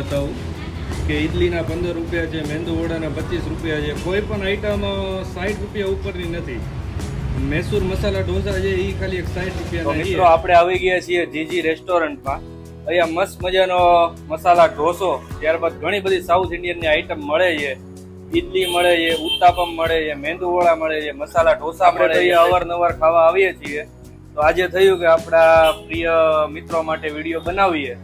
બતાવું કે ઇડલીના પંદર રૂપિયા છે મેંદુ વડાના પચીસ રૂપિયા છે કોઈ પણ આઈટમ સાઠ રૂપિયા ઉપરની નથી. મૈસૂર મસાલા ઢોસા છે એ ખાલી એક સાઠ રૂપિયા મિત્રો આપણે આવી ગયા છીએ જીજી રેસ્ટોરન્ટમાં. અહીંયા મસ્ત મજાનો મસાલા ઢોસો ત્યારબાદ ઘણી બધી સાઉથ ઇન્ડિયનની આઈટમ મળે છે. ઈડલી મળે છે ઉત્તાપમ મળે છે મેંદુ વડા મળે છે મસાલા ઢોસા મળે છે. અવારનવાર ખાવા આવીએ છીએ. તો આજે થયું કે આપણા પ્રિય મિત્રો માટે વીડિયો બનાવીએ.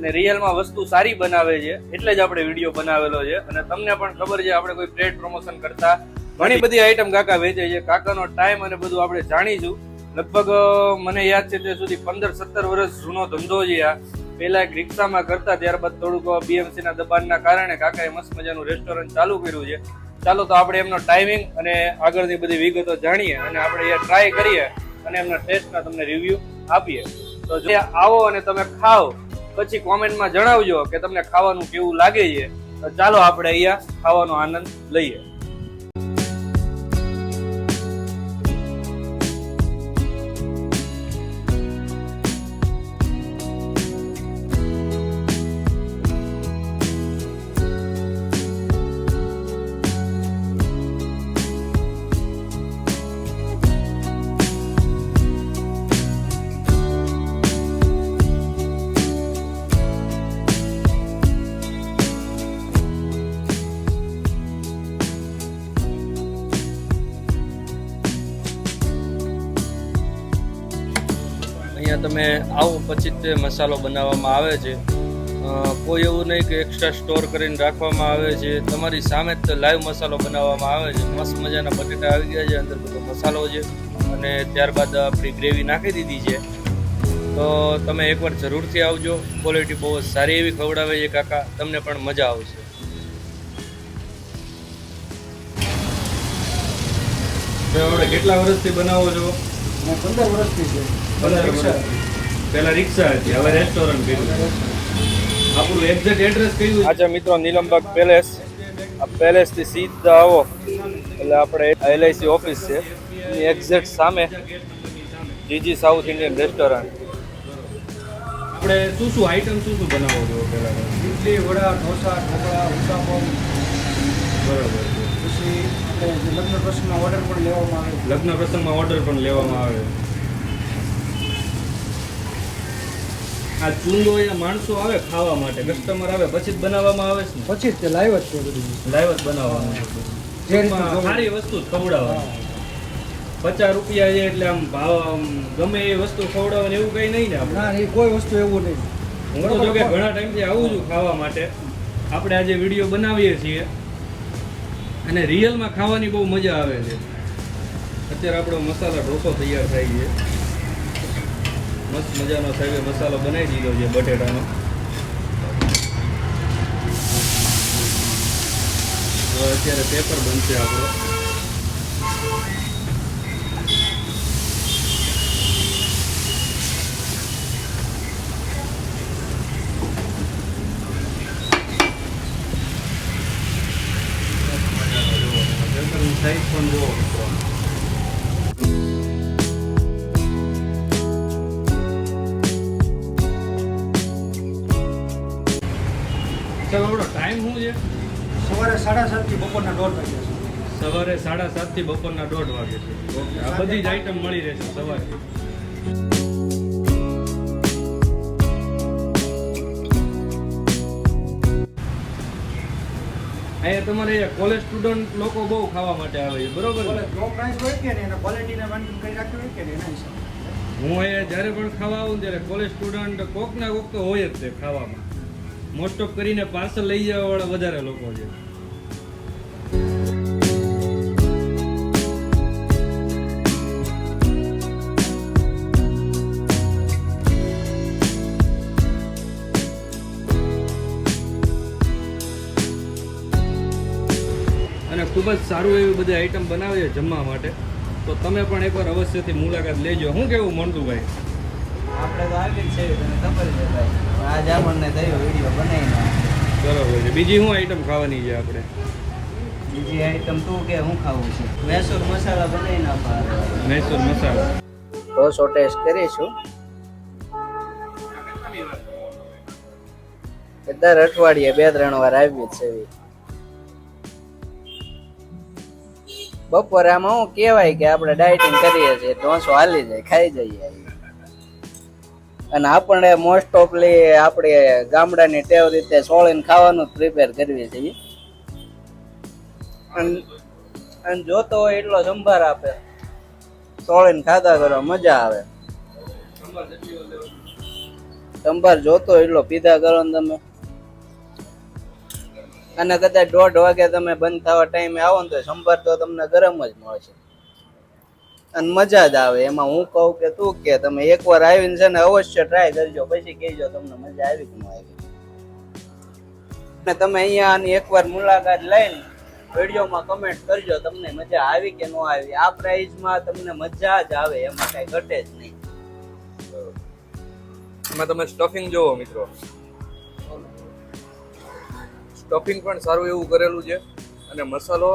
અને રિયલમાં વસ્તુ સારી બનાવે છે, એટલે જ આપણે વીડિયો બનાવેલો છે. અને તમને પણ ખબર છે, આપણે કોઈ પ્લેટ પ્રમોશન કરતા ઘણી બધી આઈટમ કાકા વેચે છે. કાકાનો ટાઈમ અને બધું આપણે જાણીશું. લગભગ મને યાદ છે ત્યાં સુધી પંદર સત્તર વર્ષ જૂનો ધંધો છે આ. પહેલા એક રિક્ષામાં કરતા, ત્યારબાદ થોડુંક બીએમસી ના દબાણના કારણે કાકાએ મસ્ત મજાનું રેસ્ટોરન્ટ ચાલુ કર્યું છે. ચાલો તો આપણે એમનો ટાઈમિંગ અને આગળની બધી વિગતો જાણીએ અને આપણે એ ટ્રાય કરીએ અને એમના ટેસ્ટના તમને રિવ્યુ આપીએ. તો જો આવો અને તમે ખાઓ. પછી કોમેન્ટમાં જણાવજો કે તમને ખાવાનું કેવું લાગે છે. ચાલો આપણે અહીંયા ખાવાનો આનંદ લઈએ. અહીંયા તમે આવો, પછી તે મસાલો બનાવવામાં આવે છે. કોઈ એવું નહીં કે એક્સ્ટ્રા સ્ટોર કરીને રાખવામાં આવે છે. તમારી સામે જ લાઈવ મસાલો બનાવવામાં આવે છે. મસ્ત મજાના બટેટા આવી ગયા છે, અંદર બધો મસાલો છે અને ત્યારબાદ આપણી ગ્રેવી નાખી દીધી છે. તો તમે એકવાર જરૂરથી આવજો. ક્વોલિટી બહુ જ સારી એવી ખવડાવે છે કાકા. તમને પણ મજા આવશે. આપણે કેટલા વર્ષથી બનાવો છો? પંદર વર્ષથી છે પંદર વર્ષ. પહેલા રિક્ષા હતી હવે રેસ્ટોરન્ટ કર્યું આપણું એક્ઝેક્ટ એડ્રેસ કયું આજા મિત્રો નીલમબાગ પેલેસ આ પેલેસથી સીધા આવો. એટલે આપણે એલઆઈસી ઓફિસ છે. એની એક્ઝેક્ટ સામે જીજી સાઉથ ઇન્ડિયન રેસ્ટોરન્ટ આપણે શું શું આઈટમ શું શું બનાવો છો પહેલા? ઇડલી વડા ઢોસા ઢોકળા ઉત્તાપમ બરોબર પછી લગ્ન પ્રસંગમાં ઓર્ડર પણ લેવામાં આવે લગ્ન પ્રસંગમાં ઓર્ડર પણ લેવામાં આવે. આ ચૂંદો એ માણસો આવે ખાવા માટે કસ્ટમર આવે પછી જ બનાવવામાં આવે છે પછી જ તે લાઈવ જ છે બધું. લાઈવ જ ટૂંકમાં જોવું. સારી વસ્તુ જ ખવડાવવાની. પચાસ રૂપિયા છે એટલે આમ ભાવ ગમે એ વસ્તુ ખવડાવવાની એવું કઈ નહીં ને આપણે. એ કોઈ વસ્તુ એવું નહીં. હું તો જો કે ઘણા ટાઈમથી આવું છું ખાવા માટે. આપણે આજે વીડિયો બનાવીએ છીએ. અને રિયલમાં ખાવાની બહુ મજા આવે છે. અત્યારે આપણો મસાલા ઢોસો તૈયાર થાય છે. મસ્ત મજાનો સાહેબે મસાલો બનાવી દીધો છે બટેટાનો. અત્યારે પેપર બનશે આપણો. સાઈઝ પણ જુઓ મિત્રો ચાલો આપણો ટાઈમ શું છે? સવારે સાડા સાતથી બપોરના દોઢ વાગ્યા સવારે સાડા સાતથી બપોરના દોઢ વાગે છે. આ બધી જ આઈટમ મળી રહેશે સવારે. અહીંયા તમારે કોલેજ સ્ટુડન્ટ લોકો બહુ ખાવા માટે આવે છે બરોબર? લો પ્રાઇસ હોય કે ને એના ક્વોલિટીને રાખ્યું હોય કે ને એના હિસાબે. હું અહીંયા જ્યારે પણ ખાવા આવું ત્યારે કોલેજ સ્ટુડન્ટ કોક ના કોક તો હોય જ તે ખાવામાં. મોસ્ટ ઓફ કરીને પાર્સલ લઈ જવા વાળા વધારે લોકો છે. અને ખૂબ જ સારું એવી બધી આઈટમ બનાવે છે જમવા માટે. તો તમે પણ એકવાર અવશ્યથી મુલાકાત લેજો. શું કેવું મોન્ટુભાઈ આપણે તો આવી છે તને ખબર છે ભાઈ. આજે આપણને થયો વીડિયો બનાવીને. બરોબર છે. બીજી શું આઈટમ ખાવાની છે આપણે? બીજી આઈટમ તું કે હું ખાવું છે? મૈસૂર મસાલા બનાવીને આપવા મૈસૂર મસાલા. ઢોસો ટેસ્ટ કરીશું દર અઠવાડિયે બે ત્રણ વાર આવી જ છે. બપોરે આમાં હું કહેવાય કે આપણે ડાયટિંગ કરીએ છીએ, ઢોસો હાલી જાય, ખાઈ જઈએ. અને આપણે મોસ્ટ ઓફલી આપણે ગામડાની ટેવ રીતે સોળીને ખાવાનું જ પ્રિપેર કરવી છીએ અને જોતો હોય એટલો સંભાર આપે. સોળીને ખાધા કરો, મજા આવે. સંભાર જોતો એટલો પીધા કરો ને તમે. અને કદાચ દોઢ વાગે તમે બંધ થવા ટાઈમે આવો ને તો સંભાર તો તમને ગરમ જ મળશે. અને મજા જ આવે. એમાં હું કહું કે તું કે તમે એકવાર આવીને છે ને અવશ્ય ટ્રાય કરજો. પછી કહેજો તમને મજા આવી કે ન આવી. ને તમે અહીંયા આની એકવાર મુલાકાત લઈને વિડીયોમાં કમેન્ટ કરજો તમને મજા આવી કે ન આવી. આ પ્રાઇઝમાં તમને મજા જ આવે. એમાં કઈ ઘટે જ નહીં. એમાં તમે સ્ટફિંગ જોવો મિત્રો. સ્ટફિંગ પણ સારું એવું કરેલું છે. અને મસાલો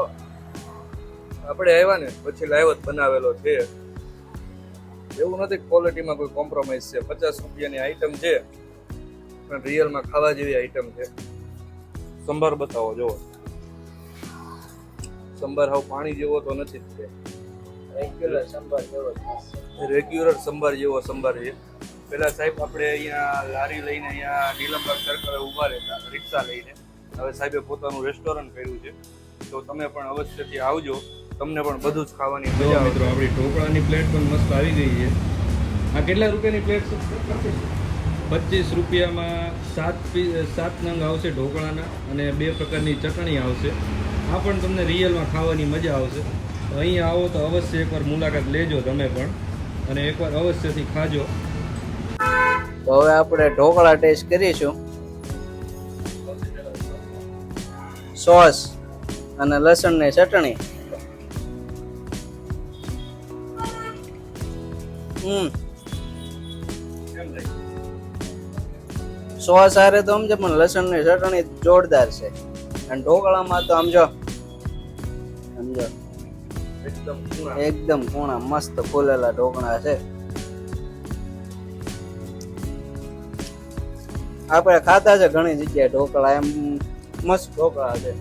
આપણે આવ્યા ને પછી લાઈવ જ બનાવેલો છે. એવું નથી ક્વોલિટીમાં કોઈ કોમ્પ્રોમાઇઝ છે. પચાસ રૂપિયાની આઈટમ છે. પણ રિયલમાં ખાવા જેવી આઈટમ છે. સંભાર બતાવો જોવો સંભાર હાવ પાણી જેવો તો નથી જ તે રેગ્યુલર સંભાર જેવો રેગ્યુલર સંભાર જેવો સંભાર છે. પેલા સાહેબ આપણે અહીંયા લારી લઈને અહીંયા નીલમબાગ સર્કલ ઊભા રહેતા રિક્ષા લઈને. હવે સાહેબે પોતાનું રેસ્ટોરન્ટ કર્યું છે. તો તમે પણ અવશ્યથી આવજો. તમને પણ બધું જ ખાવાની મજા મિત્રો આપણી ઢોકળાની પ્લેટ પણ મસ્ત આવી ગઈ છે. આ કેટલા રૂપિયાની પ્લેટ છે? પચીસ રૂપિયામાં સાત પી સાત નંગ આવશે ઢોકળાના અને બે પ્રકારની ચટણી આવશે. આ પણ તમને રિયલમાં ખાવાની મજા આવશે. તો અહીંયા આવો તો અવશ્ય એકવાર મુલાકાત લેજો તમે પણ. અને એકવાર અવશ્યથી ખાજો. તો હવે આપણે ઢોકળા ટેસ્ટ કરીશું. સોસ અને લસણની ચટણી. હમ. સોસ હારે તો સમજો પણ લસણની ચટણી જોરદાર છે. અને ઢોકળામાં તો સમજો સમજો એકદમ. પૂણા. મસ્ત ફૂલેલા ઢોકળા છે. આપણે ખાતા છે ઘણી જગ્યાએ ઢોકળા એમ. મસ્ત ઢોકળા છે.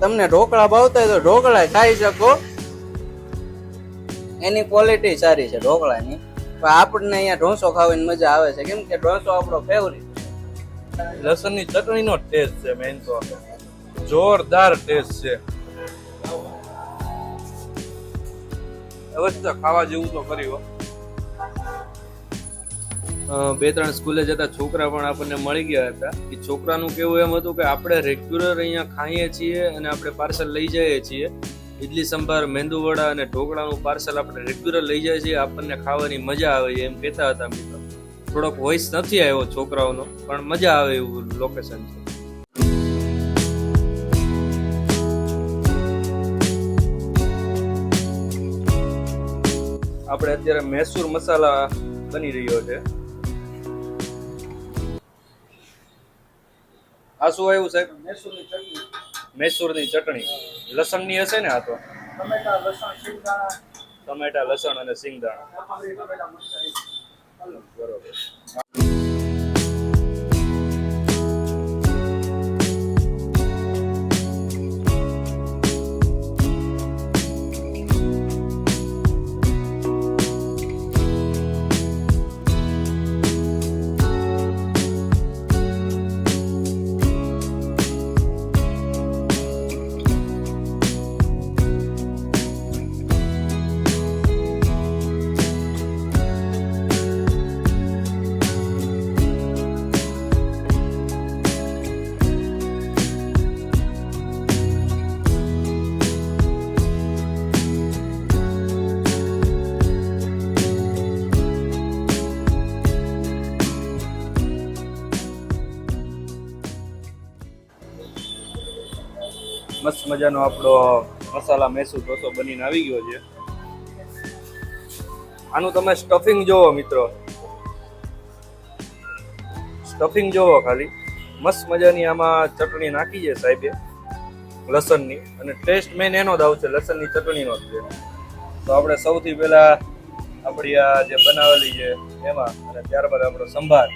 તમને ઢોકળા ભાવતા હોય તો ઢોકળા ખાઈ શકો. એની ક્વોલિટી સારી છે ઢોકળાની. પણ આપણને અહીંયા ઢોસો ખાવાની મજા આવે છે. કેમ કે ઢોસો આપણો ફેવરિટ લસણની ચટણીનો ટેસ્ટ છે મેઇન તો જોરદાર ટેસ્ટ છે. અવશ્ય ખાવા જેવું તો કરી હો. અ, બે ત્રણ સ્કૂલે જતા છોકરા પણ આપણને મળી ગયા હતા. એ છોકરાનું કેવું એમ હતું કે આપણે રેગ્યુલર અહીંયા ખાઈએ છીએ અને આપણે પાર્સલ લઈ જઈએ છીએ. ઇડલી સંભાર મેંદુવડા અને ઢોકળાનું પાર્સલ આપણે રેગ્યુલર લઈ જઈએ છીએ. આપણને ખાવાની મજા આવે એમ કહેતા હતા મિત્રો. થોડોક વોઇસ નથી આવ્યો છોકરાઓનો, પણ મજા આવે એવું લોકેશન છે. આપણે અત્યારે મૈસૂર મસાલા બની રહ્યો છે. આ શું આવ્યું સાહેબ? મૈસૂરની ચટણી. લસણની હશે ને આ તો? ટમેટા લસણ શિંગદાણા. ટમેટા લસણ અને સિંગદાણા બરોબર. મસ્ત મજાનો આપણો મસાલા મૈસૂર ઢોસો બનીને આવી ગયો છે. આનું તમે સ્ટફિંગ જોવો મિત્રો. સ્ટફિંગ જોવો ખાલી. મસ્ત મજાની આમાં ચટણી નાખી છે સાહેબે, લસણની. અને ટેસ્ટ મેન એનો જ આવશે, લસણની ચટણીનો જ છે. તો આપણે સૌથી પહેલા આપણી આ જે બનાવેલી છે એમાં અને ત્યારબાદ આપણો સંભાર.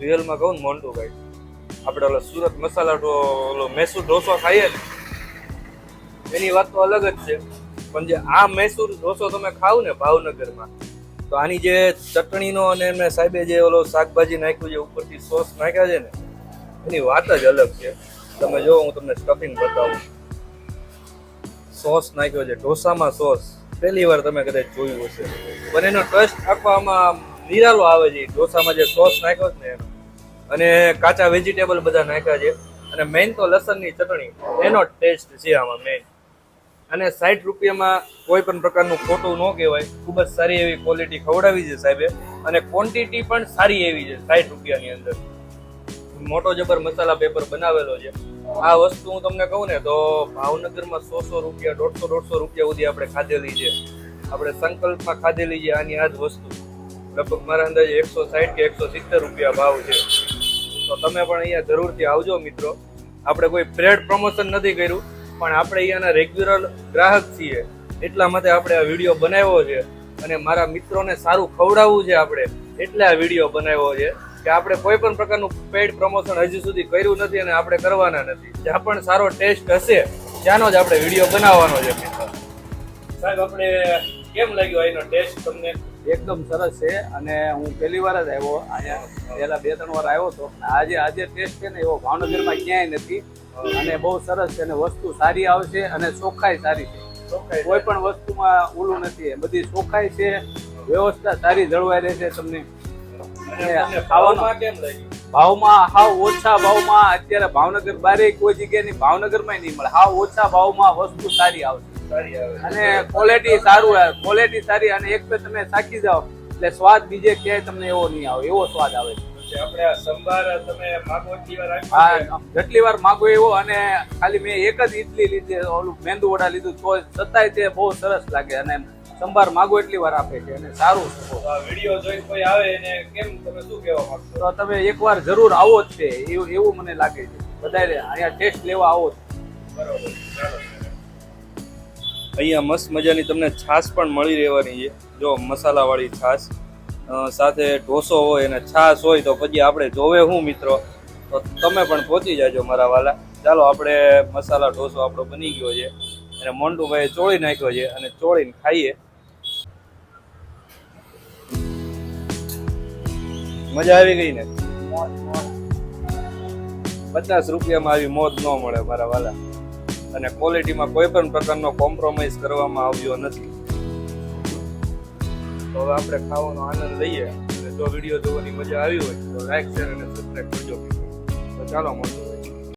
રિયલમાં કહું ને મોન્ટુ ભાઈ આપણે ઓલો સુરત મસાલા ઓલો મૈસૂર ઢોસો ખાઈએ ને, એની વાત તો અલગ જ છે. પણ જે આ મૈસૂર ઢોસો તમે ખાવ ને ભાવનગરમાં, તો આની જે ચટણીનો અને એમને સાહેબે જે ઓલો શાકભાજી નાખ્યું છે ઉપરથી સોસ નાખ્યા છે ને, એની વાત જ અલગ છે. તમે જો, હું તમને સ્ટફિંગ બતાવું. સોસ નાખ્યો છે, ઢોસામાં સોસ. પહેલી વાર તમે કદાચ જોયું હશે. પણ એનો ટ્રસ્ટ આખો આમાં નિરાલો આવે છે. ઢોસામાં જે સોસ નાખ્યો છે ને એનો. અને કાચા વેજીટેબલ બધા નાખ્યા છે. અને મેઇન તો લસણની ચટણી. એનો ટેસ્ટ છે આમાં મેઇન અને સાઠ રૂપિયામાં કોઈ પણ પ્રકારનું ખોટું ન કહેવાય. ખૂબ જ સારી એવી ક્વોલિટી ખવડાવી છે સાહેબે. અને ક્વોન્ટિટી પણ સારી એવી છે સાઠ રૂપિયાની અંદર. મોટો જબર મસાલા પેપર બનાવેલો છે. આ વસ્તુ હું તમને કહું ને, તો ભાવનગરમાં સો સો રૂપિયા, દોઢસો દોઢસો રૂપિયા સુધી આપણે ખાધેલી છે. આપણે સંકલ્પમાં ખાધેલી છે આની આ જ વસ્તુ. લગભગ મારા અંદાજે એકસો સાઠ કે એકસો સિત્તેર રૂપિયા ભાવ છે. તો તમે પણ અહીંયા જરૂરથી આવજો મિત્રો. આપણે કોઈ પેડ પ્રમોશન નથી કર્યું, પણ આપણે અહીંયાના રેગ્યુલર ગ્રાહક છીએ. એટલા માટે આપણે આ વીડિયો બનાવ્યો છે. અને મારા મિત્રોને સારું ખવડાવવું છે આપણે. એટલે આ વીડિયો બનાવ્યો છે કે આપણે કોઈ પણ પ્રકારનું પેડ પ્રમોશન હજી સુધી કર્યું નથી અને આપણે કરવાના નથી. જ્યાં પણ સારો ટેસ્ટ હશે, ત્યાંનો જ આપણે વીડિયો બનાવવાનો છે મિત્રો. સાહેબ, આપણે કેમ લાગ્યો એનો ટેસ્ટ તમને? એકદમ સરસ છે અને હું પહેલી વાર જ આવ્યો અહીંયા. પહેલા બે ત્રણ વાર આવ્યો હતો આજે આજે ટેસ્ટ છે ને એવો ભાવનગરમાં ક્યાંય નથી. અને બહુ સરસ છે અને વસ્તુ સારી આવશે અને ચોખ્ખાઈ સારી છે. કોઈ પણ વસ્તુમાં ઓલું નથી. બધી ચોખ્ખાઈ છે. વ્યવસ્થા સારી જળવાઈ રહેશે તમને. અને ખાવામાં કેમ લાગ્યું? ભાવમાં હાવ ઓછા ભાવમાં. અત્યારે ભાવનગર બારે કોઈ જગ્યાની ભાવનગરમાં નહીં મળે. હાવ ઓછા ભાવમાં વસ્તુ સારી આવશે. અને ક્વોલિટી સારું ક્વોલિટી સારી અને એક બે તમે ચાખી જાઓ. એટલે સ્વાદ બીજે ક્યાંય તમને એવો નહીં આવે. એવો સ્વાદ આવે છે. આપણે આ સંભાર તમે માગો જેટલી વાર માગો એવો અને ખાલી મેં એક જ ઇડલી લીધી ઓલું મેંદુ વડા લીધું તો છતાંય તે બહુ સરસ લાગે અને સંભાર માગો એટલી વાર આપે છે અને સારું વીડિયો જોઈ કોઈ આવે એને કેમ તમે શું કહેવા માંગશો? તો તમે એકવાર જરૂર આવો જ છે એવું એવું મને લાગે છે. બધાને અહીંયા ટેસ્ટ લેવા આવો જ. બરોબર અહીંયા મસ્ત મજાની તમને છાશ પણ મળી રહેવાની છે. જો મસાલાવાળી છાશ. સાથે ઢોસો હોય અને છાશ હોય તો પછી આપણે જોવે હું મિત્રો? તો તમે પણ પહોંચી જાજો મારા વાલા. ચાલો આપણે મસાલા ઢોસો આપણો બની ગયો છે. અને મોન્ટુભાઈએ ચોળી નાખ્યો છે અને ચોળીને ખાઈએ. મજા આવી ગઈ ને? પચાસ રૂપિયામાં આવી મોત ન મળે મારા વાલા. અને ક્વોલિટીમાં કોઈ પણ પ્રકારનો કોમ્પ્રોમાઇઝ કરવામાં આવ્યો નથી. તો હવે આપણે ખાવાનો આનંદ લઈએ અને જો વીડિયો જોવાની મજા આવી હોય તો લાઈક શેર અને સબસ્ક્રાઈબ કરજો. તો ચાલો મળશું